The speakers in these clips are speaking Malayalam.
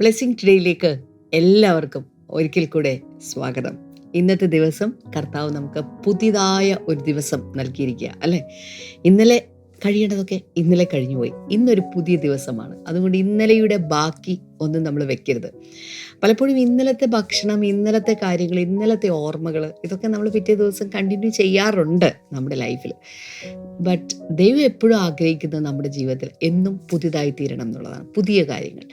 ബ്ലെസ്സിങ് ടുഡേയിലേക്ക് എല്ലാവർക്കും ഒരിക്കൽ കൂടെ സ്വാഗതം. ഇന്നത്തെ ദിവസം കർത്താവ് നമുക്ക് പുതിയതായ ഒരു ദിവസം നൽകിയിരിക്കുക അല്ലേ? ഇന്നലെ കഴിയേണ്ടതൊക്കെ ഇന്നലെ കഴിഞ്ഞുപോയി. ഇന്നൊരു പുതിയ ദിവസമാണ്. അതുകൊണ്ട് ഇന്നലെയുടെ ബാക്കി ഒന്നും നമ്മൾ വെക്കരുത്. പലപ്പോഴും ഇന്നലത്തെ ഭക്ഷണം ഇന്നലത്തെ കാര്യങ്ങൾ ഇന്നലത്തെ ഓർമ്മകൾ ഇതൊക്കെ നമ്മൾ പിറ്റേ ദിവസം കണ്ടിന്യൂ ചെയ്യാറുണ്ട് നമ്മുടെ ലൈഫിൽ. ബട്ട് ദൈവം എപ്പോഴും ആഗ്രഹിക്കുന്നത് നമ്മുടെ ജീവിതത്തിൽ എന്നും പുതിയതായി തീരണം എന്നുള്ളതാണ്. പുതിയ കാര്യങ്ങൾ.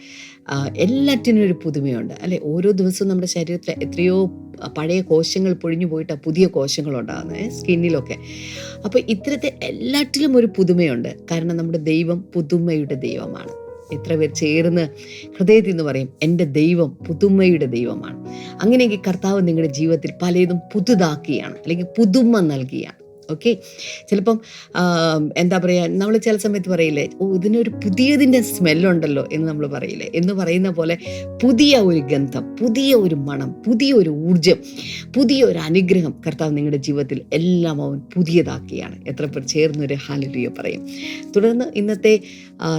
എല്ലാറ്റിനും ഒരു പുതുമയുണ്ട്. അല്ലെ ഓരോ ദിവസവും നമ്മുടെ ശരീരത്തിൽ എത്രയോ പഴയ കോശങ്ങൾ പൊഴിഞ്ഞു പോയിട്ട് പുതിയ കോശങ്ങൾ ഉണ്ടാകുന്നത് സ്കിന്നിലൊക്കെ. അപ്പോൾ ഇത്തരത്തെ എല്ലാറ്റിലും ഒരു പുതുമയുണ്ട്. കാരണം നമ്മുടെ ദൈവം പുതുമയുടെ ദൈവമാണ്. എത്ര പേർ ചേർന്ന് ഹൃദയത്തിൽ നിന്ന് പറയും എന്റെ ദൈവം പുതുമയുടെ ദൈവമാണ്. അങ്ങനെയെങ്കിൽ കർത്താവ് നിങ്ങളുടെ ജീവിതത്തിൽ പലതും പുതുതാക്കിയാണ് അല്ലെങ്കിൽ പുതുമ നൽകിയാണ് ഓക്കെ ചിലപ്പം എന്താ പറയുക നമ്മൾ ചില സമയത്ത് പറയില്ലേ ഓ ഇതിനൊരു പുതിയതിന്റെ സ്മെല്ലുണ്ടല്ലോ എന്ന് നമ്മൾ പറയില്ലേ. എന്ന് പറയുന്ന പോലെ പുതിയ ഒരു ഗന്ധം പുതിയ ഒരു മണം പുതിയ ഒരു ഊർജം പുതിയ ഒരു അനുഗ്രഹം കർത്താവ് നിങ്ങളുടെ ജീവിതത്തിൽ എല്ലാം അവൻ പുതിയതാക്കിയാണ്. എത്ര പേർ ചേർന്നൊരു ഹാലലിയ പറയും. തുടർന്ന് ഇന്നത്തെ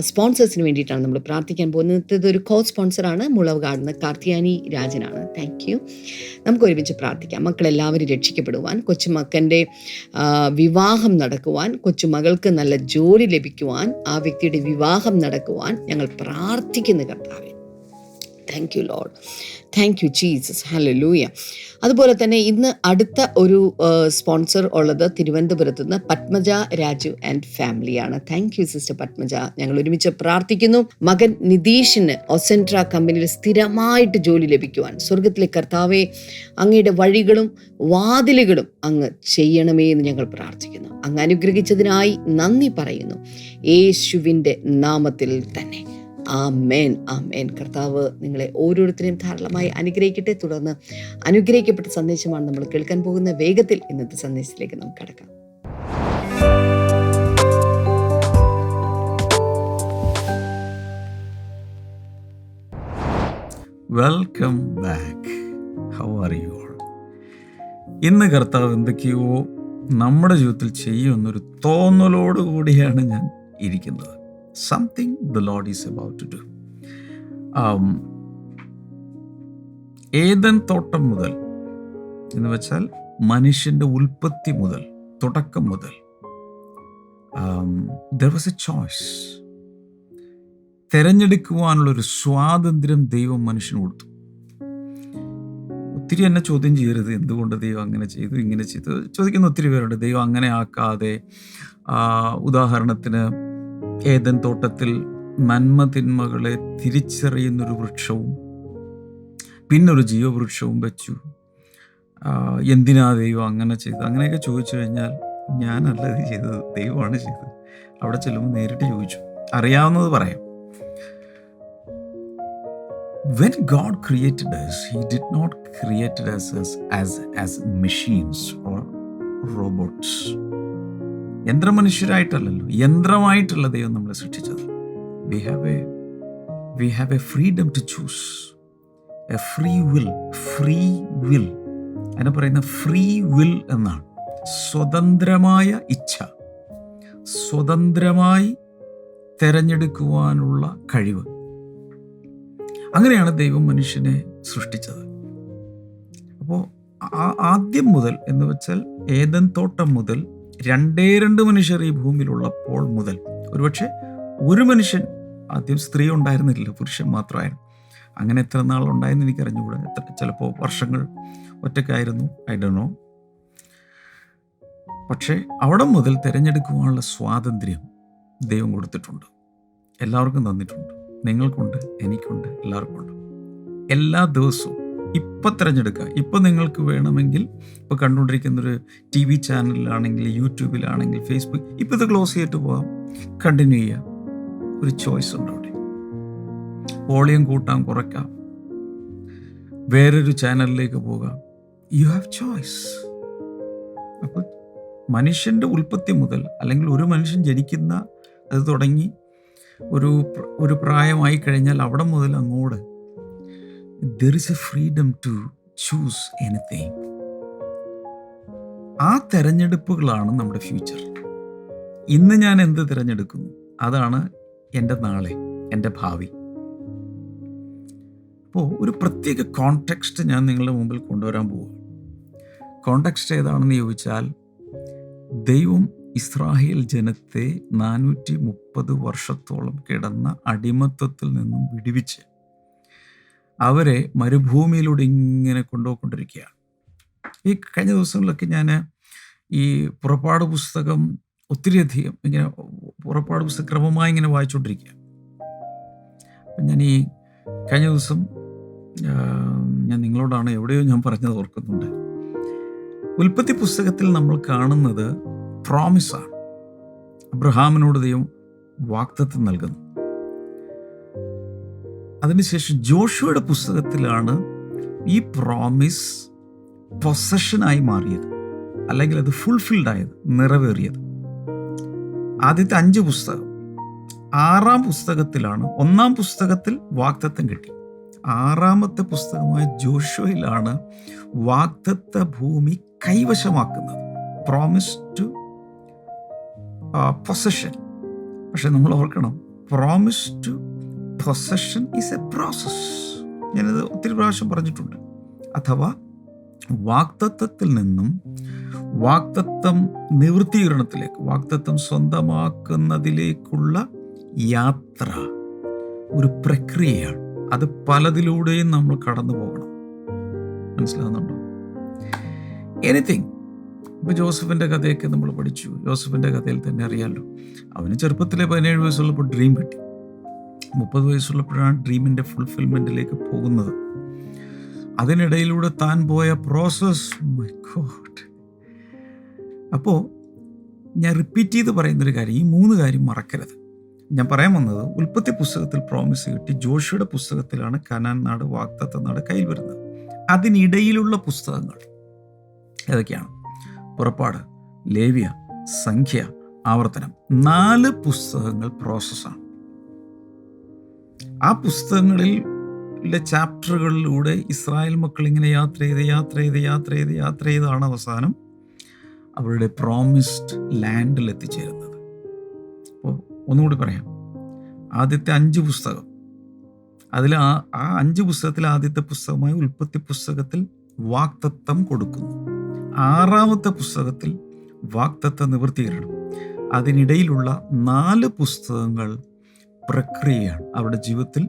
സ്പോൺസേഴ്സിന് വേണ്ടിയിട്ടാണ് നമ്മൾ പ്രാർത്ഥിക്കാൻ പോകുന്നത്. ഇതൊരു കോ സ്പോൺസറാണ് മുളവ് കാണുന്ന കാർത്തിയാനി രാജനാണ്. താങ്ക് യു നമുക്ക് ഒരുമിച്ച് പ്രാർത്ഥിക്കാം. മക്കളെല്ലാവരും രക്ഷിക്കപ്പെടുവാൻ കൊച്ചുമക്കന്റെ വിവാഹം നടക്കുവാൻ കൊച്ചുമകൾക്ക് നല്ല ജോലി ലഭിക്കുവാൻ ആ വ്യക്തിയുടെ വിവാഹം നടക്കുവാൻ ഞങ്ങൾ പ്രാർത്ഥിക്കുന്നു കർത്താവെ. Thank you lord thank you Jesus hallelujah അതുപോലെ തന്നെ ഇന്ന് അടുത്ത ഒരു സ്പോൺസർ ഉള്ളത് തിരുവനന്തപുരത്ത് നിന്ന് പത്മജ രാജു ആൻഡ് ഫാമിലിയാണ് താങ്ക് യു സിസ്റ്റർ പത്മജ. ഞങ്ങൾ ഒരുമിച്ച് പ്രാർത്ഥിക്കുന്നു. മകൻ നിതീഷിന് ഒസെൻട്ര കമ്പനിയിൽ സ്ഥിരമായിട്ട് ജോലി ലഭിക്കുവാൻ. സ്വർഗത്തിലെ കർത്താവെ അങ്ങയുടെ വഴികളും വാതിലുകളും അങ്ങ് ചെയ്യണമേ എന്ന് ഞങ്ങൾ പ്രാർത്ഥിക്കുന്നു. അങ്ങ് അനുഗ്രഹിച്ചതിനായി നന്ദി പറയുന്നു. യേശുവിന്റെ നാമത്തിൽ തന്നെ. ആമേൻ ആമേൻ. കർത്താവ് നിങ്ങളെ ഓരോരുത്തരെയും ധാരാളമായി അനുഗ്രഹിക്കട്ടെ. തുടർന്ന് അനുഗ്രഹിക്കപ്പെട്ട സന്ദേശമാണ് നമ്മൾ കേൾക്കാൻ പോകുന്ന വേഗത്തിൽ ഇന്നത്തെ സന്ദേശത്തിലേക്ക് നമുക്ക് കടക്കാം. Welcome back how are you all ഇന്ന് കർത്താവ് എന്തൊക്കെയോ നമ്മുടെ ജീവിതത്തിൽ ചെയ്യുമെന്നൊരു തോന്നലോട് കൂടിയാണ് ഞാൻ ഇരിക്കുന്നത്. Something the lord is about to ഏതൻ തോട്ടം മുതൽ എന്ന് വെച്ചാൽ മനുഷ്യന്റെ ഉൽപ്പത്തി മുതൽ തുടക്കം മുതൽ. ദർ വാസ് എ ചോയ്സ് തിരഞ്ഞെടുക്കുവാനുള്ളൊരു സ്വാതന്ത്ര്യം ദൈവം മനുഷ്യന് കൊടുത്തു. ഒത്തിരി എന്നെ ചോദ്യം ചെയ്യരുത്. എന്തുകൊണ്ട് ദൈവം അങ്ങനെ ചെയ്തു ഇങ്ങനെ ചെയ്തു? ചോദിക്കുന്ന ഒത്തിരി പേരുണ്ട്. ദൈവം അങ്ങനെ ആക്കാതെ ഉദാഹരണത്തിന് ഏതൻ തോട്ടത്തിൽ നന്മ തിന്മകളെ തിരിച്ചറിയുന്നൊരു വൃക്ഷവും പിന്നൊരു ജീവവൃക്ഷവും വെച്ചു. എന്തിനാ ദൈവം അങ്ങനെ ചെയ്തു അങ്ങനെയൊക്കെ ചോദിച്ചു കഴിഞ്ഞാൽ ഞാനല്ല ഇത് ചെയ്തത് ദൈവമാണ് ചെയ്തത്. അവിടെ ചെല്ലുമ്പോൾ നേരിട്ട് ചോദിച്ചു. അറിയാവുന്നത് പറയാം. When God created us he did not machines or robots. യന്ത്രമനുഷ്യരായിട്ടല്ലല്ലോ യന്ത്രമായിട്ടുള്ള ദൈവം നമ്മളെ സൃഷ്ടിച്ചത്. We have a we have a freedom to choose a free will free will അതിനെ പറയുന്ന ഫ്രീ വിൽ എന്നാണ്. സ്വതന്ത്രമായ ഇച്ഛ. സ്വതന്ത്രമായി തെരഞ്ഞെടുക്കുവാനുള്ള കഴിവ്. അങ്ങനെയാണ് ദൈവം മനുഷ്യനെ സൃഷ്ടിച്ചത്. അപ്പോൾ ആദ്യം മുതൽ എന്ന് വെച്ചാൽ ഏതൻ തോട്ടം മുതൽ രണ്ടേ രണ്ട് മനുഷ്യർ ഈ ഭൂമിയിലുള്ളപ്പോൾ മുതൽ ഒരുപക്ഷെ ഒരു മനുഷ്യൻ ആദ്യം സ്ത്രീ ഉണ്ടായിരുന്നില്ല പുരുഷൻ മാത്രമായിരുന്നു. അങ്ങനെ എത്ര നാൾ ഉണ്ടായെന്ന് എനിക്ക് അറിഞ്ഞുകൂടാ എത്ര ചിലപ്പോൾ വർഷങ്ങൾ ഒറ്റയ്ക്കായിരുന്നു ഐ ഡോ നോ. പക്ഷേ അവിടെ മുതൽ തിരഞ്ഞെടുക്കുവാനുള്ള സ്വാതന്ത്ര്യം ദൈവം കൊടുത്തിട്ടുണ്ട്. എല്ലാവർക്കും തന്നിട്ടുണ്ട്. നിങ്ങൾക്കുണ്ട് എനിക്കുണ്ട് എല്ലാവർക്കും ഉണ്ട് എല്ലാ ദിവസവും ഇപ്പം തിരഞ്ഞെടുക്കുക. ഇപ്പം നിങ്ങൾക്ക് വേണമെങ്കിൽ ഇപ്പോൾ കണ്ടുകൊണ്ടിരിക്കുന്നൊരു ടി വി ചാനലിലാണെങ്കിൽ യൂട്യൂബിലാണെങ്കിൽ ഫേസ്ബുക്ക് ഇപ്പം ഇത് ക്ലോസ് ചെയ്തിട്ട് പോകാം കണ്ടിന്യൂ ചെയ്യാം ഒരു ചോയ്സ് ഉണ്ട് അവിടെ. വോളിയം കൂട്ടാം കുറയ്ക്കാം. വേറൊരു ചാനലിലേക്ക് പോകാം. യു ഹാവ് ചോയ്സ് അപ്പോൾ മനുഷ്യന്റെ ഉൽപ്പത്തി മുതൽ അല്ലെങ്കിൽ ഒരു മനുഷ്യൻ ജനിക്കുന്ന അത് തുടങ്ങി ഒരു ഒരു പ്രായമായി കഴിഞ്ഞാൽ അവിടെ മുതൽ അങ്ങോട്ട് there is a freedom to choose anything ആ തെരഞ്ഞെടുപ്പുകളാണ് നമ്മുടെ ഫ്യൂച്ചർ ഇന്ന് ഞാൻ എന്ത് തിരഞ്ഞെടുക്കുന്നു? അതാണ് എന്റെ നാളെ എന്റെ ഭാവി. അപ്പോൾ ഒരു പ്രത്യേക കോണ്ടെക്സ്റ്റ് ഞാൻ നിങ്ങളുടെ മുമ്പിൽ കൊണ്ടുവരാൻ പോവുക കോണ്ടെക്സ്റ്റ് ഏതാണെന്ന് ചോദിച്ചാൽ ദൈവം ഇസ്രായേൽ ജനത്തെ നാനൂറ്റി മുപ്പത് വർഷത്തോളം കിടന്ന അടിമത്തത്തിൽ നിന്നും വിടുവിച്ച് അവരെ മരുഭൂമിയിലൂടെ ഇങ്ങനെ കൊണ്ടുപോയിക്കൊണ്ടിരിക്കുകയാണ്. ഈ കഴിഞ്ഞ ദിവസങ്ങളിലൊക്കെ ഞാൻ ഈ പുറപ്പാട് പുസ്തകം ഒത്തിരിയധികം ഇങ്ങനെ പുറപ്പാട് പുസ്തകം ക്രമമായി ഇങ്ങനെ വായിച്ചുകൊണ്ടിരിക്കുക അപ്പം ഞാൻ ഈ കഴിഞ്ഞ ദിവസം ഞാൻ നിങ്ങളോടാണ് എവിടെയോ ഞാൻ പറഞ്ഞത് ഓർക്കുന്നുണ്ട്. ഉൽപ്പത്തി പുസ്തകത്തിൽ നമ്മൾ കാണുന്നത് പ്രോമിസാണ്. അബ്രഹാമിനോട് ദൈവം വാക്തത്വം നൽകുന്നു. അതിനുശേഷം ജോഷുവയുടെ പുസ്തകത്തിലാണ് ഈ പ്രോമിസ് പൊസഷനായി മാറിയത്. അല്ലെങ്കിൽ അത് ഫുൾഫിൽഡ് ആയത് നിറവേറിയത്. ആദ്യത്തെ അഞ്ച് പുസ്തകം. ആറാം പുസ്തകത്തിലാണ് ഒന്നാം പുസ്തകത്തിൽ വാക്തത്വം കിട്ടി. ആറാമത്തെ പുസ്തകമായ ജോഷുവയിലാണ് വാക്തത്വ ഭൂമി കൈവശമാക്കുന്നത്. പ്രോമിസ് ടു പൊസഷൻ പക്ഷെ നമ്മൾ ഓർക്കണം promise to possession is a process ഞാനത് ഒത്തിരി പ്രാവശ്യം പറഞ്ഞിട്ടുണ്ട്. അഥവാ വാക്തത്വത്തിൽ നിന്നും വാക്തത്വം നിവൃത്തീകരണത്തിലേക്ക് വാക്തത്വം സ്വന്തമാക്കുന്നതിലേക്കുള്ള യാത്ര ഒരു പ്രക്രിയയാണ്. അത് പലതിലൂടെയും നമ്മൾ കടന്നു പോകണം. മനസ്സിലാകുന്നുണ്ടോ എനിത്തിങ് ഇപ്പം ജോസഫിന്റെ കഥയൊക്കെ നമ്മൾ പഠിച്ചു. ജോസഫിന്റെ കഥയിൽ തന്നെ അറിയാമല്ലോ അവന് ചെറുപ്പത്തിലെ പതിനേഴ് വയസ്സുള്ളപ്പോൾ ഡ്രീം കിട്ടി. മുപ്പത് വയസ്സുള്ളപ്പോഴാണ് ഡ്രീമിന്റെ ഫുൾഫിൽമെന്റിലേക്ക് പോകുന്നത്. അതിനിടയിലൂടെ താൻ പോയ പ്രോസസ് മൈ ഗോഡ് അപ്പോൾ ഞാൻ റിപ്പീറ്റ് ചെയ്ത് പറയുന്നൊരു കാര്യം ഈ മൂന്ന് കാര്യം മറക്കരുത്. ഞാൻ പറയാൻ വന്നത് ഉൽപ്പത്തി പുസ്തകത്തിൽ പ്രോമിസ് കിട്ടി ജോഷിയുടെ പുസ്തകത്തിലാണ് കനാൻ നാട് വാക്തത്വ നാട് കയ്യിൽ വരുന്നത്. അതിനിടയിലുള്ള പുസ്തകങ്ങൾ ഏതൊക്കെയാണ്? പുറപ്പാട് ലേവ്യ സംഖ്യ ആവർത്തനം. നാല് പുസ്തകങ്ങൾ പ്രോസസ്സാണ് ആ പുസ്തകങ്ങളിൽ ചാപ്റ്ററുകളിലൂടെ ഇസ്രായേൽ മക്കൾ ഇങ്ങനെ യാത്ര ചെയ്ത് യാത്ര ചെയ്ത് യാത്ര ചെയ്ത് യാത്ര ചെയ്താണ് അവസാനം അവരുടെ പ്രോമിസ്ഡ് ലാൻഡിൽ എത്തിച്ചേരുന്നത്. അപ്പോൾ ഒന്നുകൂടി പറയാം. ആദ്യത്തെ അഞ്ച് പുസ്തകം. അതിൽ ആ ആ അഞ്ച് പുസ്തകത്തിൽ ആദ്യത്തെ പുസ്തകമായ ഉൽപ്പത്തി പുസ്തകത്തിൽ വാക്തത്വം കൊടുക്കുന്നു. ആറാമത്തെ പുസ്തകത്തിൽ വാക്തത്വ നിവൃത്തീകരണം. അതിനിടയിലുള്ള നാല് പുസ്തകങ്ങൾ പ്രക്രിയയാണ്. അവരുടെ ജീവിതത്തിൽ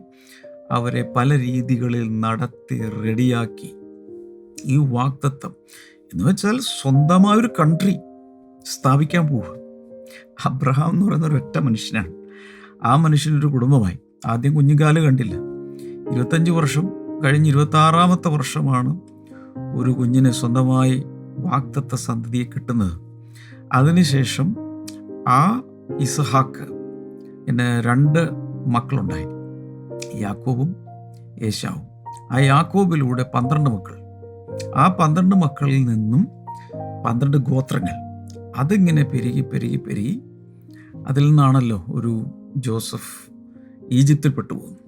അവരെ പല രീതികളിൽ നടത്തി റെഡിയാക്കി. ഈ വാക്തത്വം എന്ന് വെച്ചാൽ സ്വന്തമായൊരു കൺട്രി സ്ഥാപിക്കാൻ പോവുക. അബ്രഹാം എന്ന് പറയുന്ന ഒരു ഒറ്റ മനുഷ്യനാണ്. ആ മനുഷ്യനൊരു കുടുംബമായി. ആദ്യം കുഞ്ഞുകാൽ കണ്ടില്ല. ഇരുപത്തഞ്ച് വർഷം കഴിഞ്ഞ് ഇരുപത്താറാമത്തെ വർഷമാണ് ഒരു കുഞ്ഞിന് സ്വന്തമായി വാക്തത്വ സന്തതിയെ കിട്ടുന്നത്. അതിനുശേഷം ആ ഇസഹാക്ക് പിന്നെ രണ്ട് മക്കളുണ്ടായി. യാക്കോബും യേശാവും ആ യാക്കോബിലൂടെ പന്ത്രണ്ട് മക്കൾ. ആ പന്ത്രണ്ട് മക്കളിൽ നിന്നും പന്ത്രണ്ട് ഗോത്രങ്ങൾ. അതിങ്ങനെ പെരുകി പെരുകി പെരുകി അതിൽ നിന്നാണല്ലോ ഒരു ജോസഫ് ഈജിപ്തിൽ പെട്ടുപോകുന്നു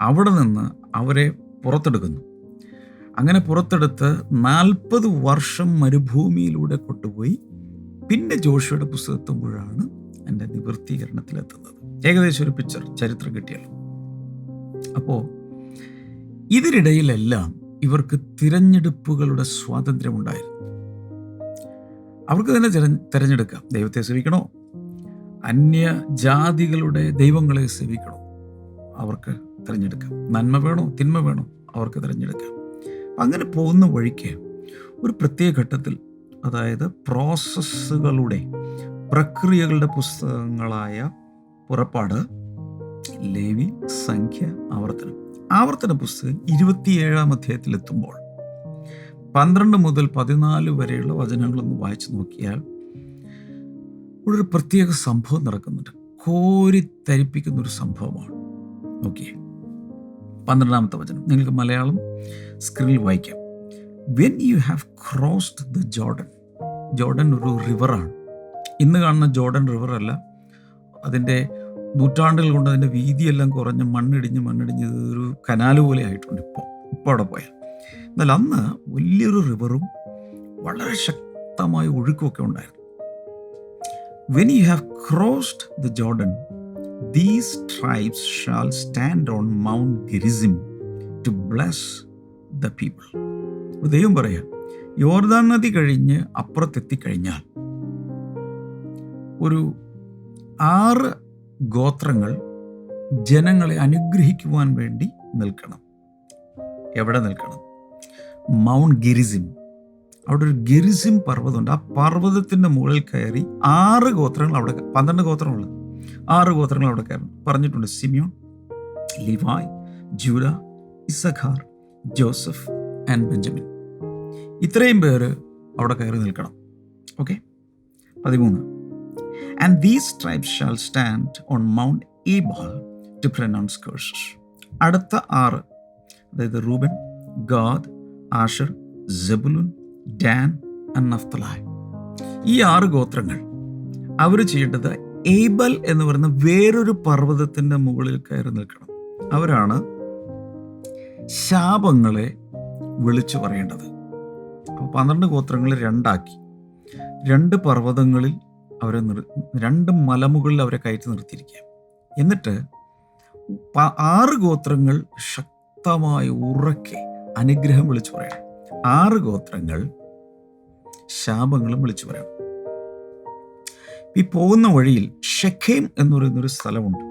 അവിടെ നിന്ന് അവരെ പുറത്തെടുക്കുന്നു. അങ്ങനെ പുറത്തെടുത്ത് നാൽപ്പത് വർഷം മരുഭൂമിയിലൂടെ കൊണ്ടുപോയി. പിന്നെ ജോഷിയുടെ പുസ്തകത്തുമ്പോഴാണ് എന്റെ നിവൃത്തീകരണത്തിലെത്തുന്നത് ഏകദേശം ഒരു പിക്ചർ ചരിത്രം കിട്ടിയല്ലോ അപ്പോൾ ഇതിനിടയിലെല്ലാം ഇവർക്ക് തിരഞ്ഞെടുപ്പുകളുടെ സ്വാതന്ത്ര്യമുണ്ടായിരുന്നു. അവർക്ക് തന്നെ തിര- തിരഞ്ഞെടുക്കാം. ദൈവത്തെ സേവിക്കണോ? അന്യ ജാതികളുടെ ദൈവങ്ങളെ സേവിക്കണോ? അവർക്ക് തിരഞ്ഞെടുക്കാം. നന്മ വേണോ? തിന്മ വേണോ? അവർക്ക് തിരഞ്ഞെടുക്കാം. അങ്ങനെ പോകുന്ന വഴിക്ക് ഒരു പ്രത്യേക ഘട്ടത്തിൽ അതായത് പ്രോസസ്സുകളുടെ പ്രക്രിയകളുടെ പുസ്തകങ്ങളായ പുറപ്പാട് ലേവി സംഖ്യ ആവർത്തനം. ആവർത്തന പുസ്തകം ഇരുപത്തിയേഴാം അധ്യായത്തിലെത്തുമ്പോൾ പന്ത്രണ്ട് മുതൽ പതിനാല് വരെയുള്ള വചനങ്ങളൊന്ന് വായിച്ചു നോക്കിയാൽ ഒരു പ്രത്യേക സംഭവം നടക്കുന്നുണ്ട്. കോരി തരിപ്പിക്കുന്ന ഒരു സംഭവമാണ്. നോക്കിയേ. പന്ത്രണ്ടാമത്തെ വചനം. നിങ്ങൾക്ക് മലയാളം സ്ക്രീനിൽ വായിക്കാം. When you have crossed the Jordan Jordan ഒരു റിവറാണ് ഇന്ന് കാണുന്ന ജോർഡൻ റിവർ അല്ല അതിന്റെ നൂറ്റാണ്ടുകൾ കൊണ്ട് അതിന്റെ വീതിയെല്ലാം കുറഞ്ഞ് മണ്ണിടിഞ്ഞ് മണ്ണിടിഞ്ഞ് ഒരു കനാൽ പോലെ ആയിട്ടുണ്ട് ഇപ്പോൾ ഇപ്പോൾ അവിടെ പോയാൽ. എന്നാൽ അന്ന് വലിയൊരു റിവറും വളരെ ശക്തമായ ഒഴുക്കുമൊക്കെ ഉണ്ടായിരുന്നു. When you have crossed the Jordan these tribes shall stand on mount Gerizim to bless the people ദൈവം പറയാം യോർദാൻ നദി കഴിഞ്ഞ് അപ്പുറത്തെത്തിക്കഴിഞ്ഞാൽ ഒരു ആറ് ഗോത്രങ്ങൾ ജനങ്ങളെ അനുഗ്രഹിക്കുവാൻ വേണ്ടി നിൽക്കണം. എവിടെ നിൽക്കണം? Mount Gerizim. അവിടെ ഒരു ഗിരിസിം പർവതമുണ്ട്. ആ പർവതത്തിന്റെ മുകളിൽ കയറി ആറ് ഗോത്രങ്ങൾ അവിടെ പന്ത്രണ്ട് ഗോത്രങ്ങളുണ്ട്. ആറ് ഗോത്രങ്ങൾ അവിടെ കയറണം പറഞ്ഞിട്ടുണ്ട് Simeon Levi Jula Issachar Joseph and Benjamin. ഇത്രയും പേര് അവിടെ കയറി നിൽക്കണം. ഓക്കെ? പതിമൂന്ന്. And these tribes shall stand on mount Ebal to pronounce curses അടുത്ത ആറ് അതായത് Reuben Gad Asher Zebulun Dan Naphtali. ഈ ആറ് ഗോത്രങ്ങൾ അവർ ചെയ്യേണ്ടത് ഏബൽ എന്ന് പറയുന്ന വേറൊരു പർവതത്തിന്റെ മുകളിൽ കയറി നിൽക്കണം. അവരാണ് ശാപങ്ങളെ വിളിച്ചു പറയേണ്ടത്. അപ്പോൾ പന്ത്രണ്ട് ഗോത്രങ്ങൾ രണ്ടാക്കി. രണ്ട് പർവതങ്ങളിൽ അവരെ നിർ രണ്ട് മലമുകളിൽ അവരെ കയറ്റി നിർത്തിയിരിക്കുക എന്നിട്ട് ആറ് ഗോത്രങ്ങൾ ശക്തമായി ഉറക്കെ അനുഗ്രഹം വിളിച്ചു പറയണം. ആറ് ഗോത്രങ്ങൾ ശാപങ്ങളും വിളിച്ചു പറയണം. ഈ പോകുന്ന വഴിയിൽ ഷെഖേം എന്ന് പറയുന്നൊരു സ്ഥലമുണ്ട്.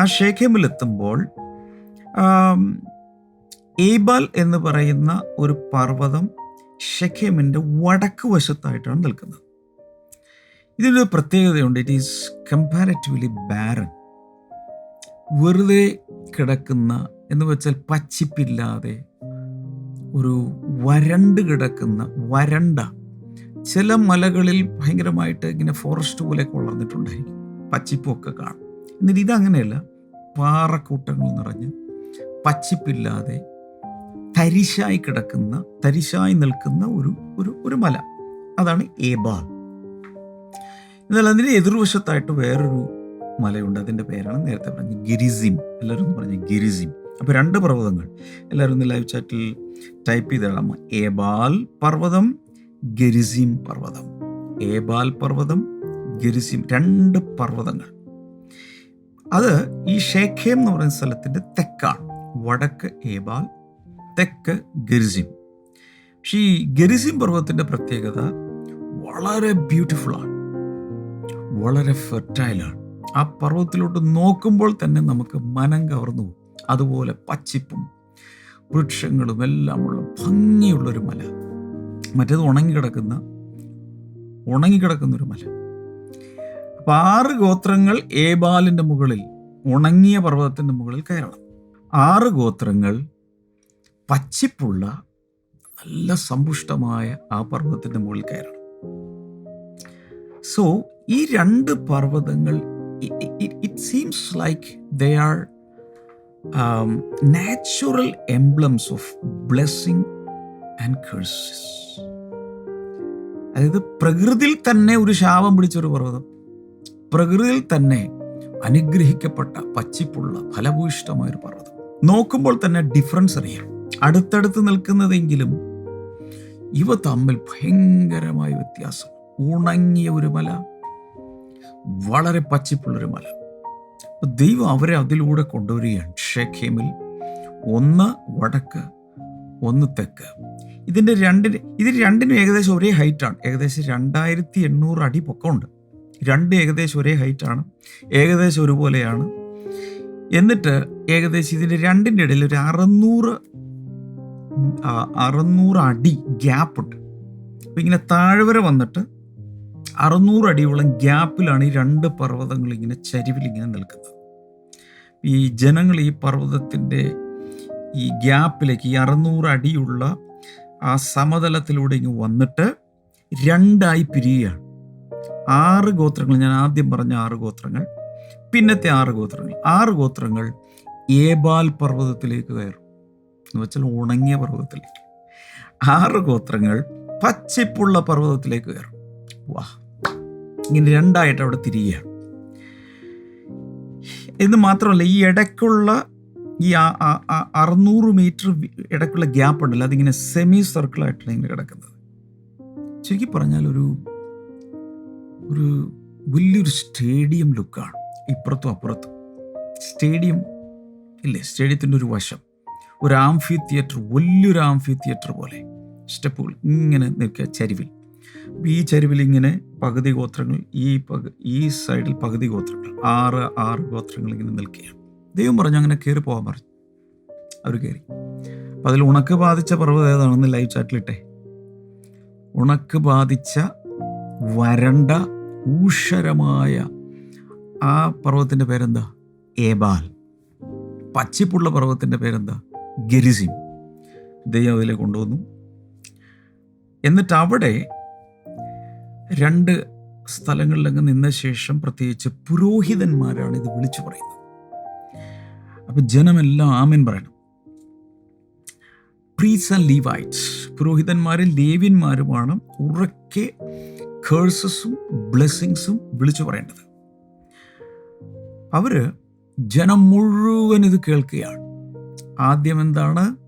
ആ ഷെഖേമിൽ എത്തുമ്പോൾ ഏബാൽ എന്ന് പറയുന്ന ഒരു പർവതം ഷെഖേമിന്റെ വടക്ക് വശത്തായിട്ടാണ് നിൽക്കുന്നത്. ഇതിനൊരു പ്രത്യേകതയുണ്ട്. ഇറ്റ് ഈസ് കമ്പാരറ്റീവ്ലി ബാരൻ വെറുതെ കിടക്കുന്ന എന്ന് വെച്ചാൽ പച്ചിപ്പില്ലാതെ ഒരു വരണ്ട് കിടക്കുന്ന വരണ്ട. ചില മലകളിൽ ഭയങ്കരമായിട്ട് ഇങ്ങനെ ഫോറസ്റ്റ് പോലെയൊക്കെ വളർന്നിട്ടുണ്ടായിരിക്കും. പച്ചിപ്പൊക്കെ കാണും. എന്നിട്ട് ഇതങ്ങനെയല്ല. പാറക്കൂട്ടങ്ങൾ നിറഞ്ഞ് പച്ചിപ്പില്ലാതെ തരിശായി കിടക്കുന്ന തരിശായി നിൽക്കുന്ന ഒരു ഒരു ഒരു മല. അതാണ് ഏബാൽ. എന്നാൽ അതിന്റെ എതിർവശത്തായിട്ട് വേറൊരു മലയുണ്ട്. അതിന്റെ പേരാണ് നേരത്തെ പറഞ്ഞ ഗിരിസിം. എല്ലാവരും പറഞ്ഞ ഗിരിസിം. അപ്പോൾ രണ്ട് പർവതങ്ങൾ. എല്ലാവരും ഒന്ന് ലൈവ് ചാറ്റിൽ ടൈപ്പ് ചെയ്തിടാം ഏബാൽ പർവതം ഗരിസിം പർവതം. ഏബാൽ പർവതം ഗരിസിം. രണ്ട് പർവതങ്ങൾ. അത് ഈ ഷേഖേം എന്ന് പറയുന്ന സ്ഥലത്തിന്റെ തെക്കാണ്. വടക്ക് ഏബാൽ തെക്ക് ഗരിസിം. പക്ഷേ ഈ ഗരിസിം പർവതത്തിന്റെ പ്രത്യേകത വളരെ ബ്യൂട്ടിഫുള്ളാണ് വളരെ ഫെർട്ടൈലാണ് ആ പർവതത്തിലോട്ട് നോക്കുമ്പോൾ തന്നെ നമുക്ക് മനം കവർന്നു പോകും. അതുപോലെ പച്ചിപ്പും വൃക്ഷങ്ങളും എല്ലാമുള്ള ഭംഗിയുള്ളൊരു മല. മറ്റേത് ഉണങ്ങിക്കിടക്കുന്ന ഉണങ്ങിക്കിടക്കുന്നൊരു മല. അപ്പം ആറ് ഗോത്രങ്ങൾ ഏബാലിന്റെ മുകളിൽ ഉണങ്ങിയ പർവതത്തിന്റെ മുകളിൽ കയറണം. ആറ് ഗോത്രങ്ങൾ പച്ചിപ്പുള്ള നല്ല സമ്പുഷ്ടമായ ആ പർവതത്തിന്റെ മുകളിൽ കയറണം. സോ ഈ രണ്ട് പർവതങ്ങൾ it seems like they are natural emblems of blessing and curses അതായത് പ്രകൃതിയിൽ തന്നെ ഒരു ശാപം പിടിച്ചൊരു പർവതം. പ്രകൃതിയിൽ തന്നെ അനുഗ്രഹിക്കപ്പെട്ട പച്ചിപ്പുള്ള ഫലഭൂയിഷ്ടമായ ഒരു പർവതം. നോക്കുമ്പോൾ തന്നെ ഡിഫറൻസ് അറിയാം. അടുത്തടുത്ത് നിൽക്കുന്നതെങ്കിലും ഇവ തമ്മിൽ ഭയങ്കരമായ വ്യത്യാസം. ഉണങ്ങിയ ഒരു മല. വളരെ പച്ചിപ്പുള്ളൊരു മല. ദൈവം അവരെ അതിലൂടെ കൊണ്ടുവരികയാണ്. ഷേഖേമിൽ ഒന്ന് വടക്ക് ഒന്ന് തെക്ക്. ഇതിന്റെ രണ്ടിന് ഇത് രണ്ടിനും ഏകദേശം ഒരേ ഹൈറ്റാണ് ഏകദേശം രണ്ടായിരത്തി എണ്ണൂറ് അടി പൊക്കമുണ്ട്. രണ്ട് ഏകദേശം ഒരേ ഹൈറ്റാണ് ഏകദേശം ഒരുപോലെയാണ്. എന്നിട്ട് ഏകദേശം ഇതിന്റെ രണ്ടിന്റെ ഇടയിൽ ഒരു അറുന്നൂറ് അറുന്നൂറ് അടി ഗ്യാപ്പുണ്ട് അപ്പം ഇങ്ങനെ താഴ്വര വന്നിട്ട് അറുന്നൂറ് അടിയോളം ഗ്യാപ്പിലാണ് ഈ രണ്ട് പർവതങ്ങൾ ഇങ്ങനെ ചരിവിൽ ഇങ്ങനെ നിൽക്കുന്നത്. ഈ ജനങ്ങൾ ഈ പർവതത്തിന്റെ ഈ ഗ്യാപ്പിലേക്ക് ഈ അറുന്നൂറ് അടിയുള്ള ആ സമതലത്തിലൂടെ ഇങ്ങ് വന്നിട്ട് രണ്ടായി പിരിയുകയാണ്. ആറ് ഗോത്രങ്ങൾ ഞാൻ ആദ്യം പറഞ്ഞ ആറ് ഗോത്രങ്ങൾ പിന്നത്തെ ആറ് ഗോത്രങ്ങൾ. ആറ് ഗോത്രങ്ങൾ ഏബാൽ പർവതത്തിലേക്ക് കയറും. എന്ന് വെച്ചാൽ ഉണങ്ങിയ പർവതത്തിലേക്ക്. ആറ് ഗോത്രങ്ങൾ പച്ചപ്പുള്ള പർവതത്തിലേക്ക് കയറും. വാ. ഇങ്ങനെ രണ്ടായിട്ട് അവിടെ തിരിയുകയാണ് എന്ന് മാത്രമല്ല ഈ ഇടയ്ക്കുള്ള ഈ അറുന്നൂറ് മീറ്റർ ഇടയ്ക്കുള്ള ഗ്യാപ്പ് ഉണ്ടല്ലോ അതിങ്ങനെ സെമി സർക്കിളായിട്ടാണ് ഇങ്ങനെ കിടക്കുന്നത്. ചുരുക്കി പറഞ്ഞാൽ ഒരു ഒരു വലിയൊരു സ്റ്റേഡിയം ലുക്കാണ്. ഇപ്പുറത്തും അപ്പുറത്തും. സ്റ്റേഡിയം ഇല്ലേ? സ്റ്റേഡിയത്തിന്റെ ഒരു വശം. ഒരു ആംഫി തിയേറ്റർ വലിയൊരു ആംഫി തിയേറ്റർ പോലെ. സ്റ്റെപ്പുകൾ ഇങ്ങനെ നിൽക്കുക ചരിവിൽ. ഈ ചരിവിൽ ഇങ്ങനെ പകുതി ഗോത്രങ്ങൾ ഈ പക ഈ സൈഡിൽ പകുതി ഗോത്രങ്ങൾ ആറ് ആറ് ഗോത്രങ്ങൾ ഇങ്ങനെ നിൽക്കുകയാണ്. ദൈവം പറഞ്ഞു അങ്ങനെ കയറി പോകാൻ പറഞ്ഞു. അവർ കയറി. അപ്പം അതിൽ ഉണക്ക് ബാധിച്ച പർവതം ഏതാണെന്ന് ലൈവ് ചാറ്റിലിട്ടെ ഉണക്ക് ബാധിച്ച വരണ്ട ഊഷരമായ ആ പർവതത്തിന്റെ പേരെന്താ? ഏബാൽ. പച്ചിപ്പുള്ള പർവതത്തിന്റെ പേരെന്താ? ഗരിസിം. ദൈവം അതിലെ കൊണ്ടുവന്നു. എന്നിട്ട് അവിടെ രണ്ട് സ്ഥലങ്ങളിലങ്ങ് നിന്ന ശേഷം പ്രത്യേകിച്ച് പുരോഹിതന്മാരാണ് ഇത് വിളിച്ചു പറയുന്നത്. അപ്പം ജനമെല്ലാം ആമൻ പറയണം. പ്രീസ് ആൻഡ് ലീവൈറ്റ്സ് പുരോഹിതന്മാരും ലേവ്യന്മാരുമാണ് ഉറക്കെ കേഴ്സസും ബ്ലെസ്സിങ്സും വിളിച്ചു പറയേണ്ടത്. അവർ ജനം മുഴുവൻ ഇത് കേൾക്കുകയാണ്. ആദ്യം എന്താണ്?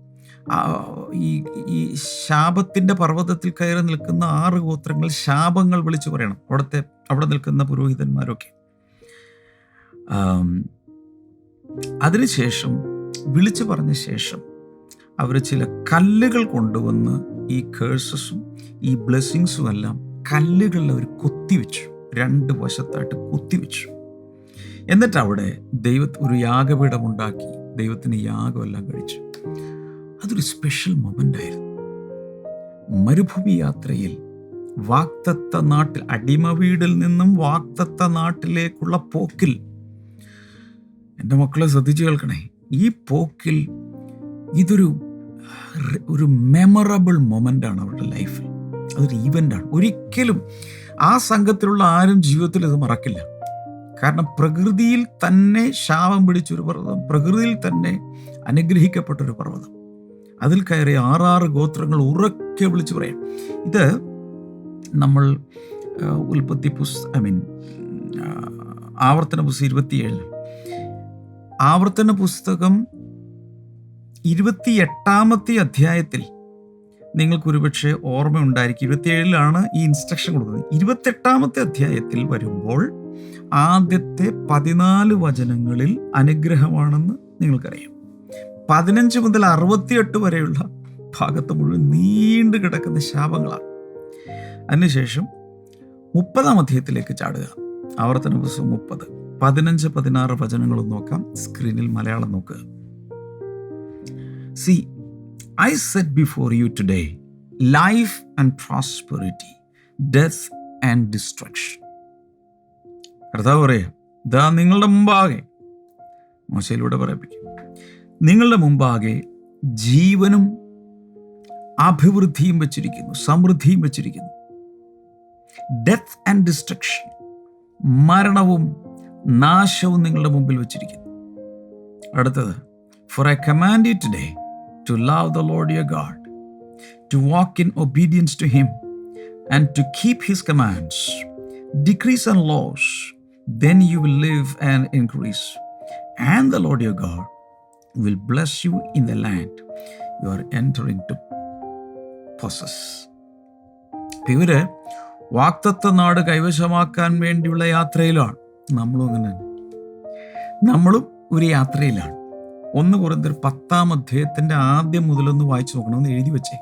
ഈ ഈ ശാപത്തിന്റെ പർവതത്തിൽ കയറി നിൽക്കുന്ന ആറ് ഗോത്രങ്ങൾ ശാപങ്ങൾ വിളിച്ചു പറയണം. അവിടുത്തെ അവിടെ നിൽക്കുന്ന പുരോഹിതന്മാരൊക്കെ. അതിനുശേഷം വിളിച്ചു പറഞ്ഞ ശേഷം അവർ ചില കല്ലുകൾ കൊണ്ടുവന്ന് ഈ കേഴ്സസും ഈ ബ്ലെസ്സിങ്സും എല്ലാം കല്ലുകളിൽ അവർ കൊത്തിവെച്ചു രണ്ട് വശത്തായിട്ട് കൊത്തിവെച്ചു എന്നിട്ട് അവിടെ ദൈവ ഒരു യാഗപീഠമുണ്ടാക്കി ദൈവത്തിന് യാഗമെല്ലാം കഴിച്ചു. അതൊരു സ്പെഷ്യൽ മൊമെന്റ് ആയിരുന്നു. മരുഭൂമി യാത്രയിൽ വാക്തത്ത നാട്ടിൽ അടിമ വീടിൽ നിന്നും വാക്തത്ത നാട്ടിലേക്കുള്ള പോക്കിൽ എന്റെ മക്കളെ ശ്രദ്ധിച്ചു കേൾക്കണേ ഈ പോക്കിൽ ഇതൊരു ഒരു മെമ്മറബിൾ മൊമെന്റ് ആണ് അവരുടെ ലൈഫിൽ അതൊരു ഈവന്റാണ് ഒരിക്കലും ആ സംഘത്തിലുള്ള ആരും ജീവിതത്തിൽ ഇത് മറക്കില്ല. കാരണം പ്രകൃതിയിൽ തന്നെ ശാപം പിടിച്ചൊരു പർവതം പ്രകൃതിയിൽ തന്നെ അനുഗ്രഹിക്കപ്പെട്ടൊരു പർവതം. അതിൽ കയറി ആറാറ് ഗോത്രങ്ങൾ ഉറക്കെ വിളിച്ചു പറയാം. ഇത് നമ്മൾ ഉൽപ്പത്തി പുസ് ഐ മീൻ ആവർത്തന പുസ്തകം ഇരുപത്തിയേഴ്. ആവർത്തന പുസ്തകം ഇരുപത്തിയെട്ടാമത്തെ അധ്യായത്തിൽ നിങ്ങൾക്കൊരുപക്ഷെ ഓർമ്മ ഓർമ്മയുണ്ടായിരിക്കും. ഇരുപത്തിയേഴിലാണ് ഈ ഇൻസ്ട്രക്ഷൻ കൊടുക്കുന്നത് ഇരുപത്തെട്ടാമത്തെ അധ്യായത്തിൽ വരുമ്പോൾ ആദ്യത്തെ പതിനാല് വചനങ്ങളിൽ അനുഗ്രഹമാണെന്ന് നിങ്ങൾക്കറിയാം. പതിനഞ്ച് മുതൽ അറുപത്തിയെട്ട് വരെയുള്ള ഭാഗത്ത് മുഴുവൻ നീണ്ടു കിടക്കുന്ന ശാപങ്ങളാണ്. അതിനുശേഷം മുപ്പതാം അധ്യായത്തിലേക്ക് ചാടുക. ആവർത്തന പുസ്തകം മുപ്പത്. പതിനഞ്ച് പതിനാറ് വചനങ്ങളും നോക്കാം. സ്ക്രീനിൽ മലയാളം നോക്കുക see I set before you today life and prosperity death and destruction കർത്താവ് പറയാ ഇതാ നിങ്ങളുടെ മുമ്പാകെ. മോശയിലൂടെ പറയിപ്പിക്കും. നിങ്ങളുടെ മുമ്പാകെ ജീവനും അഭിവൃദ്ധിയും വെച്ചിരിക്കുന്നു സമൃദ്ധിയും വെച്ചിരിക്കുന്നു. ഡെത്ത് ആൻഡ് ഡിസ്ട്രക്ഷൻ മരണവും നാശവും നിങ്ങളുടെ മുമ്പിൽ വെച്ചിരിക്കുന്നു. അടുത്തത് for I command you today to love the lord your God to walk in obedience to him and to keep his commands decrees and laws then you will live and increase and the lord your God will bless you in the land you are entering to possess. ഇവർ വാക്തത്വ നാട് കൈവശമാക്കാൻ വേണ്ടിയുള്ള യാത്രയിലാണ്. നമ്മളും അങ്ങനെ. നമ്മളും ഒരു യാത്രയിലാണ്. ഒന്ന് കുറഞ്ഞൊരു പത്താം അധ്യായത്തിന്റെ ആദ്യം മുതലൊന്ന് വായിച്ചു നോക്കണമെന്ന് എഴുതി വെച്ചേ.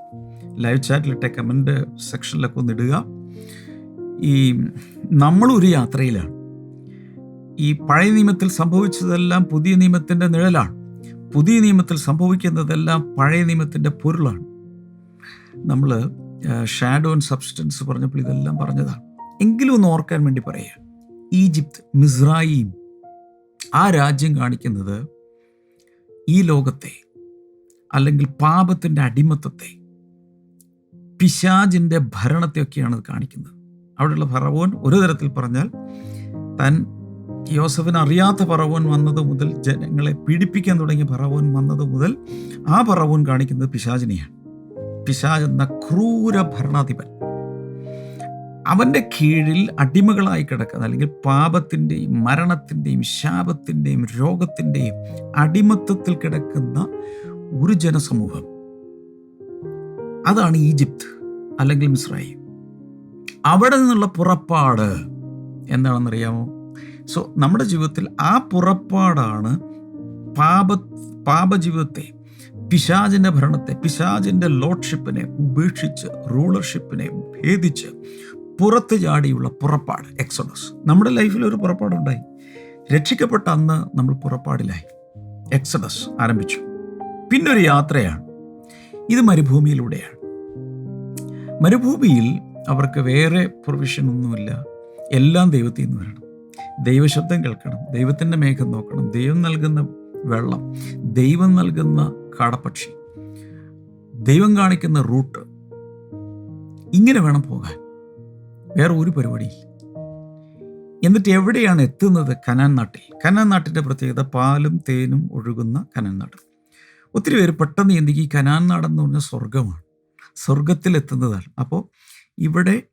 ലൈവ് ചാറ്റിലിട്ടെ കമന്റ് സെക്ഷനിലൊക്കെ ഒന്ന് ഇടുക. ഈ നമ്മളൊരു യാത്രയിലാണ്. ഈ പഴയ നിയമത്തിൽ സംഭവിച്ചതെല്ലാം പുതിയ നിയമത്തിന്റെ നിഴലാണ്. പുതിയ നിയമത്തിൽ സംഭവിക്കുന്നതെല്ലാം പഴയ നിയമത്തിന്റെ പൊരുളാണ്. നമ്മൾ ഷാഡോ ആൻഡ് സബ്സ്റ്റൻസ് പറഞ്ഞപ്പോൾ ഇതെല്ലാം പറഞ്ഞതാണ്. എങ്കിലും ഒന്ന് ഓർക്കാൻ വേണ്ടി പറയുക. ഈജിപ്ത് മിസ്രായിം ആ രാജ്യം കാണിക്കുന്നത് ഈ ലോകത്തെ അല്ലെങ്കിൽ പാപത്തിന്റെ അടിമത്തത്തെ പിശാജിന്റെ ഭരണത്തെയൊക്കെയാണ് കാണിക്കുന്നത്. അവിടെയുള്ള ഫറവോൻ ഒരു തരത്തിൽ പറഞ്ഞാൽ താൻ യോസഫിന് അറിയാത്ത പറവോൻ വന്നത് മുതൽ ജനങ്ങളെ പീഡിപ്പിക്കാൻ തുടങ്ങിയ പറവോൻ വന്നത് മുതൽ ആ പറവോൻ കാണിക്കുന്നത് പിശാചിനെയാണ്. പിശാജ് എന്ന ക്രൂര ഭരണാധിപൻ. അവന്റെ കീഴിൽ അടിമകളായി കിടക്കുന്ന അല്ലെങ്കിൽ പാപത്തിന്റെയും മരണത്തിന്റെയും ശാപത്തിന്റെയും രോഗത്തിന്റെയും അടിമത്തത്തിൽ കിടക്കുന്ന ഒരു ജനസമൂഹം. അതാണ് ഈജിപ്ത് അല്ലെങ്കിൽ മിസ്രൈം അവിടെ നിന്നുള്ള പുറപ്പാട് എന്താണെന്നറിയാമോ? സോ നമ്മുടെ ജീവിതത്തിൽ ആ പുറപ്പാടാണ് പാപ പാപജീവിതത്തെ പിശാചിന്റെ ഭരണത്തെ പിശാചിന്റെ ലോഡ്ഷിപ്പിനെ ഉപേക്ഷിച്ച് റൂളർഷിപ്പിനെ ഭേദിച്ച് പുറത്ത് ചാടിയുള്ള പുറപ്പാട് എക്സോഡസ് നമ്മുടെ ലൈഫിൽ ഒരു പുറപ്പാടുണ്ടായി. രക്ഷിക്കപ്പെട്ട അന്ന് നമ്മൾ പുറപ്പാടിലായി. എക്സഡസ് ആരംഭിച്ചു. പിന്നൊരു യാത്രയാണ്. ഇത് മരുഭൂമിയിലൂടെയാണ്. മരുഭൂമിയിൽ അവർക്ക് വേറെ പ്രൊവിഷൻ ഒന്നുമില്ല. എല്ലാം ദൈവത്തിൽ നിന്ന് വരണം. ദൈവശബ്ദം കേൾക്കണം ദൈവത്തിന്റെ മേഘം നോക്കണം ദൈവം നൽകുന്ന വെള്ളം ദൈവം നൽകുന്ന കാടപ്പക്ഷി ദൈവം കാണിക്കുന്ന റൂട്ട്. ഇങ്ങനെ വേണം പോകാൻ. വേറെ ഒരു പരിപാടിയില്ല. എന്നിട്ട് എവിടെയാണ് എത്തുന്നത് കനാൻ നാട്ടിൽ? കനാൻ നാട്ടിന്റെ പ്രത്യേകത പാലും തേനും ഒഴുകുന്ന കനാൻ നാട്. ഒത്തിരി പേര് പെട്ടെന്ന് ചിന്തിക്കും ഈ കനാൻ നാടെന്ന് പറഞ്ഞാൽ സ്വർഗമാണ് സ്വർഗത്തിലെത്തുന്നതാണ് അപ്പോൾ ഇവിടെ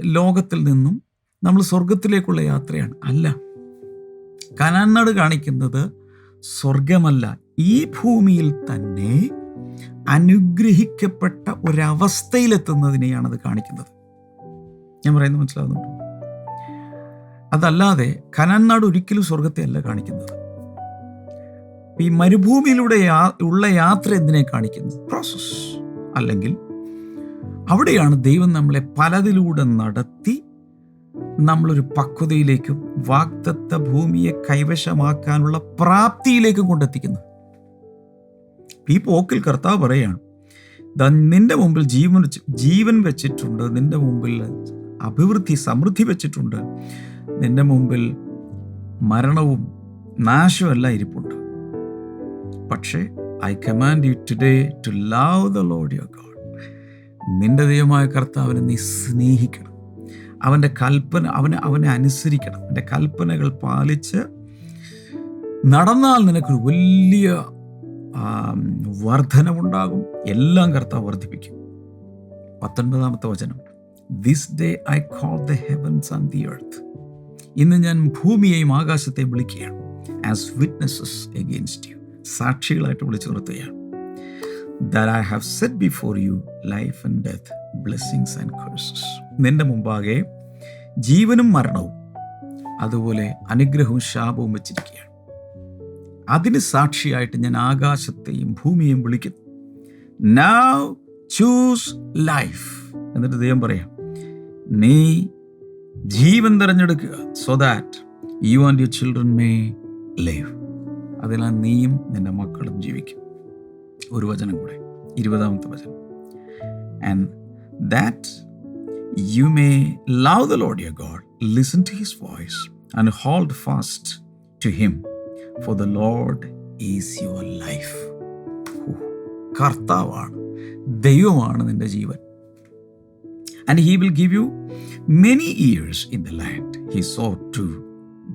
ലോകത്തിൽ നിന്നും നമ്മൾ സ്വർഗത്തിലേക്കുള്ള യാത്രയാണ്. അല്ല. കനാൻ നാട് കാണിക്കുന്നത് സ്വർഗമല്ല ഈ ഭൂമിയിൽ തന്നെ അനുഗ്രഹിക്കപ്പെട്ട ഒരവസ്ഥയിലെത്തുന്നതിനെയാണത് കാണിക്കുന്നത്. ഞാൻ പറയുന്നത് മനസ്സിലാകുന്നുണ്ട് അതല്ലാതെ കനാൻ നാട് ഒരിക്കലും സ്വർഗത്തെ അല്ല കാണിക്കുന്നത്. ഈ മരുഭൂമിയിലൂടെ ഉള്ള യാത്ര എന്തിനെ കാണിക്കുന്നു? പ്രോസസ് അല്ലെങ്കിൽ അവിടെയാണ് ദൈവം നമ്മളെ പലതിലൂടെ നടത്തി നമ്മളൊരു പക്വതയിലേക്കും വാക്തത്വ ഭൂമിയെ കൈവശമാക്കാനുള്ള പ്രാപ്തിയിലേക്കും കൊണ്ടെത്തിക്കുന്നു. ഈ പോക്കിൽ കർത്താവ് പറയാണ് "ദാ നിന്റെ മുമ്പിൽ ജീവൻ ജീവൻ വെച്ചിട്ടുണ്ട് നിന്റെ മുമ്പിൽ അഭിവൃദ്ധി സമൃദ്ധി വെച്ചിട്ടുണ്ട് നിന്റെ മുമ്പിൽ മരണവും നാശവും എല്ലാം ഇരിപ്പുണ്ട്. പക്ഷേ I command you today to love the lord your God നിന്റെ ദൈവമായ കർത്താവിനെ നീ സ്നേഹിക്കണം. അവന്റെ കൽപ്പന അവന് അവനെ അനുസരിക്കണം. അവന്റെ കൽപ്പനകൾ പാലിച്ച് നടന്നാൽ നിനക്കൊരു വലിയ വർധനമുണ്ടാകും എല്ലാം കർത്താവ് വർദ്ധിപ്പിക്കും. പത്തൊൻപതാമത്തെ വചനം. This day I call the heavens and the earth ഇന്ന് ഞാൻ ഭൂമിയെയും ആകാശത്തെയും വിളിക്കുകയാണ്. ആസ് വിറ്റ്നസ്സസ് എഗെയിൻസ്റ്റ് യു സാക്ഷികളായിട്ട് വിളിച്ചു നിർത്തുകയാണ്. That I have set before you life and death blessings and curses നിന്റെ മുമ്പാകെ ജീവനും മരണവും അതുപോലെ അനുഗ്രഹവും ശാപവും വെച്ചിരിക്കുകയാണ്. അതിന് സാക്ഷിയായിട്ട് ഞാൻ ആകാശത്തെയും ഭൂമിയെയും വിളിക്കുന്നു. നൗ ചൂസ് ലൈഫ് എന്നിട്ട് ദൈവം പറയാം നീ ജീവൻ തിരഞ്ഞെടുക്കുക so that you and your children may live അതിനാൽ നീയും നിന്റെ മക്കളും ജീവിക്കും. ഒരു വചനം കൂടെ ഇരുപതാമത്തെ വചനം. And that you may love the lord your God listen to his voice, and hold fast to him for the lord is your life കർത്താവാണ് ദൈവമാണ് നിന്റെ ജീവൻ. And he will give you many years in the land he swore to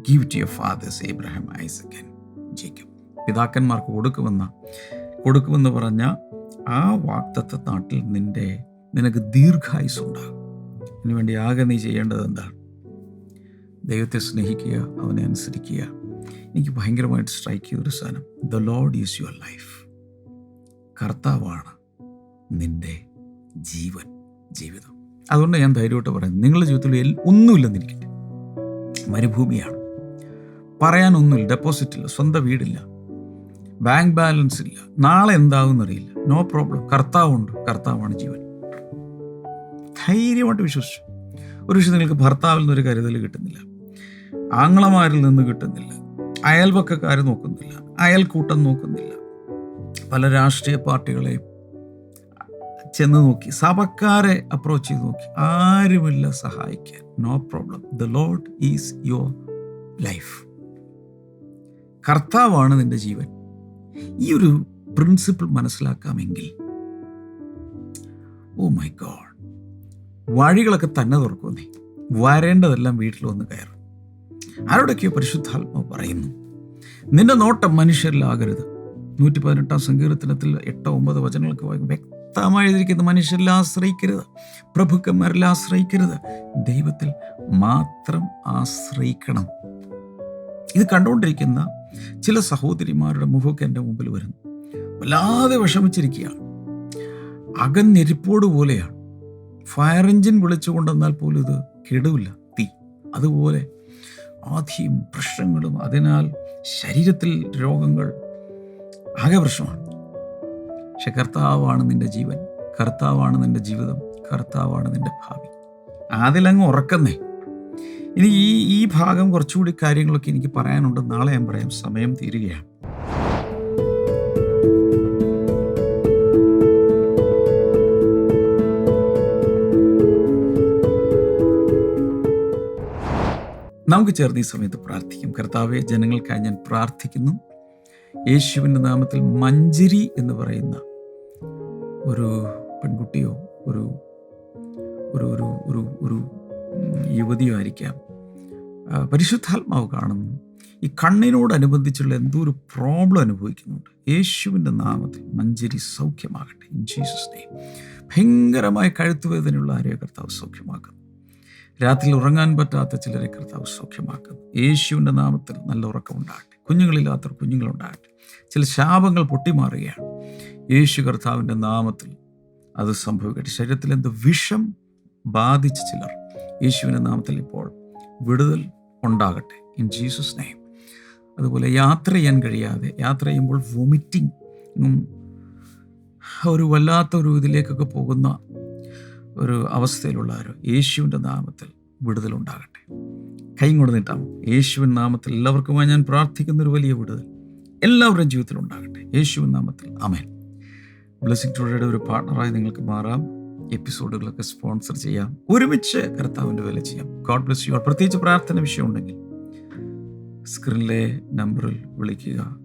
give to your fathers Abraham Isaac and Jacob പിതാക്കന്മാർക്ക് കൊടുക്കുമെന്ന കൊടുക്കുമെന്ന് പറഞ്ഞ ആ വാക്തത്വ നാട്ടിൽ നിന്റെ നിനക്ക് ദീർഘായുസ് ഉണ്ടാകും. അതിനുവേണ്ടി ആകെ നീ ചെയ്യേണ്ടത് എന്താണ് ദൈവത്തെ സ്നേഹിക്കുക അവനെ അനുസരിക്കുക. എനിക്ക് ഭയങ്കരമായിട്ട് സ്ട്രൈക്ക് ചെയ്തൊരു സാധനം. The lord is your life കർത്താവാണ് നിന്റെ ജീവൻ ജീവിതം. അതുകൊണ്ട് ഞാൻ ധൈര്യമായിട്ട് പറയുന്നത് നിങ്ങളുടെ ജീവിതത്തിൽ ഒന്നുമില്ലെന്നിരിക്കട്ടെ. മരുഭൂമിയാണ്. പറയാനൊന്നുമില്ല. ഡെപ്പോസിറ്റ് ഇല്ല. സ്വന്തം വീടില്ല. ബാങ്ക് ബാലൻസ് ഇല്ല. നാളെ എന്താകുമെന്നറിയില്ല നോ പ്രോബ്ലം കർത്താവുണ്ട്. കർത്താവാണ് ജീവൻ. ധൈര്യമായിട്ട് വിശ്വസിച്ചു. ഒരു പക്ഷേ നിങ്ങൾക്ക് ഭർത്താവിൽ നിന്നൊരു കരുതൽ കിട്ടുന്നില്ല. ആങ്ങളമാരിൽ നിന്ന് കിട്ടുന്നില്ല. അയൽപക്കക്കാർ നോക്കുന്നില്ല. അയൽക്കൂട്ടം നോക്കുന്നില്ല. പല രാഷ്ട്രീയ പാർട്ടികളെയും ചെന്ന് നോക്കി സഭക്കാരെ അപ്രോച്ച് ചെയ്ത് നോക്കി. ആരുമില്ല സഹായിക്കാൻ. No problem the lord is your life കർത്താവാണ് നിന്റെ ജീവൻ. ഈ ഒരു പ്രിൻസിപ്പിൾ മനസ്സിലാക്കാമെങ്കിൽ ഓ മൈ ഗോഡ് വഴികളൊക്കെ തന്നെ തുറക്കും നീ. വരേണ്ടതെല്ലാം വീട്ടിൽ വന്ന് കയറും. ആരോടൊക്കെയോ പരിശുദ്ധാത്മാവ് പറയുന്നു നിന്റെ നോട്ടം മനുഷ്യരിലാകരുത്. നൂറ്റി പതിനെട്ടാം സങ്കീർത്തനത്തിൽ എട്ടോ ഒമ്പത് വചനങ്ങൾക്ക് വ്യക്തമായി എഴുതിയിരിക്കുന്നത് മനുഷ്യരിൽ ആശ്രയിക്കരുത് പ്രഭുക്കന്മാരിൽ ആശ്രയിക്കരുത് ദൈവത്തിൽ മാത്രം ആശ്രയിക്കണം. ഇത് കണ്ടുകൊണ്ടിരിക്കുന്ന ചില സഹോദരിമാരുടെ മുഖമൊക്കെ എന്റെ മുമ്പിൽ വരുന്നു. വല്ലാതെ വിഷമിച്ചിരിക്കുകയാണ്. അകന്നെരിപ്പോട് പോലെയാണ്. ഫയർ എഞ്ചിൻ വിളിച്ചു കൊണ്ടുവന്നാൽ പോലും ഇത് കെടുവില്ല. തീ. അതുപോലെ ആധിയും പ്രശ്നങ്ങളും. അതിനാൽ ശരീരത്തിൽ രോഗങ്ങൾ ആകെ പ്രശ്നമാണ്. പക്ഷെ കർത്താവാണ് നിന്റെ ജീവൻ. കർത്താവാണ് നിന്റെ ജീവിതം. കർത്താവാണ് നിന്റെ ഭാവി. അതിലങ്ങ് ഉറക്കുന്നേ. ഇനി ഈ ഈ ഭാഗം കുറച്ചുകൂടി കാര്യങ്ങളൊക്കെ എനിക്ക് പറയാനുണ്ട്. നാളെ ഞാൻ പറയാം. സമയം തീരുകയാണ്. നമുക്ക് ചേർന്ന് ഈ സമയത്ത് പ്രാർത്ഥിക്കും. കർത്താവെ ജനങ്ങൾക്കായി ഞാൻ പ്രാർത്ഥിക്കുന്നു. യേശുവിന്റെ നാമത്തിൽ മഞ്ചിരി എന്ന് പറയുന്ന ഒരു പെൺകുട്ടിയോ ഒരു ഒരു ഒരു ഒരു ഒരു യുവതിയോ ആയിരിക്കാം. പരിശുദ്ധാത്മാവ് കാണുന്നു. ഈ കണ്ണിനോടനുബന്ധിച്ചുള്ള എന്തോ ഒരു പ്രോബ്ലം അനുഭവിക്കുന്നുണ്ട്. യേശുവിന്റെ നാമത്തിൽ മഞ്ചരി സൗഖ്യമാകട്ടെ. ഇൻ ജീസസ് ഭയങ്കരമായ കഴുത്തുവേദനയുള്ള ആരെയോ കർത്താവ് സൗഖ്യമാക്കുന്നു. രാത്രി ഉറങ്ങാൻ പറ്റാത്ത ചിലരെ കർത്താവ് സൗഖ്യമാക്കുന്നു. യേശുവിന്റെ നാമത്തിൽ നല്ല ഉറക്കം ഉണ്ടാകട്ടെ. കുഞ്ഞുങ്ങളില്ലാത്തവർ കുഞ്ഞുങ്ങളുണ്ടാകട്ടെ. ചില ശാപങ്ങൾ പൊട്ടിമാറുകയാണ്. യേശു കർത്താവിന്റെ നാമത്തിൽ അത് സംഭവിക്കട്ടെ. ശരീരത്തിൽ എന്ത് വിഷം ബാധിച്ച ചിലർ യേശുവിന്റെ നാമത്തിൽ ഇപ്പോൾ വിടുതൽ ഉണ്ടാകട്ടെ. ഇൻ ജീസസ് നെയ്മ് അതുപോലെ യാത്ര ചെയ്യാൻ കഴിയാതെ യാത്ര ചെയ്യുമ്പോൾ വൊമിറ്റിംഗും ഒരു വല്ലാത്ത ഒരു ഇതിലേക്കൊക്കെ പോകുന്ന ഒരു അവസ്ഥയിലുള്ള ആരോ യേശുവിന്റെ നാമത്തിൽ വിടുതലുണ്ടാകട്ടെ കൈ കൊണ്ട് നീട്ടാമോ യേശുവിൻ നാമത്തിൽ എല്ലാവർക്കുമായി ഞാൻ പ്രാർത്ഥിക്കുന്ന ഒരു വലിയ വിടുതൽ എല്ലാവരുടെയും ജീവിതത്തിൽ ഉണ്ടാകട്ടെ. യേശുവിൻ നാമത്തിൽ. അമേൻ ബ്ലെസ്സിംഗ് ടുഡേയുടെ ഒരു പാർട്ണറായി നിങ്ങൾക്ക് മാറാം. എപ്പിസോഡുകളൊക്കെ സ്പോൺസർ ചെയ്യാം. ഒരുമിച്ച് കർത്താവിന്റെ വില ചെയ്യാം. God bless you. പ്രത്യേകിച്ച് പ്രാർത്ഥന വിഷയം ഉണ്ടെങ്കിൽ സ്ക്രീനിലെ നമ്പറിൽ വിളിക്കുക.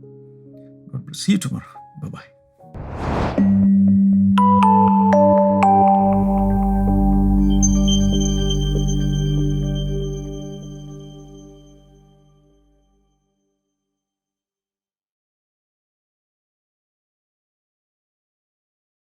God bless you. Tomorrow bye.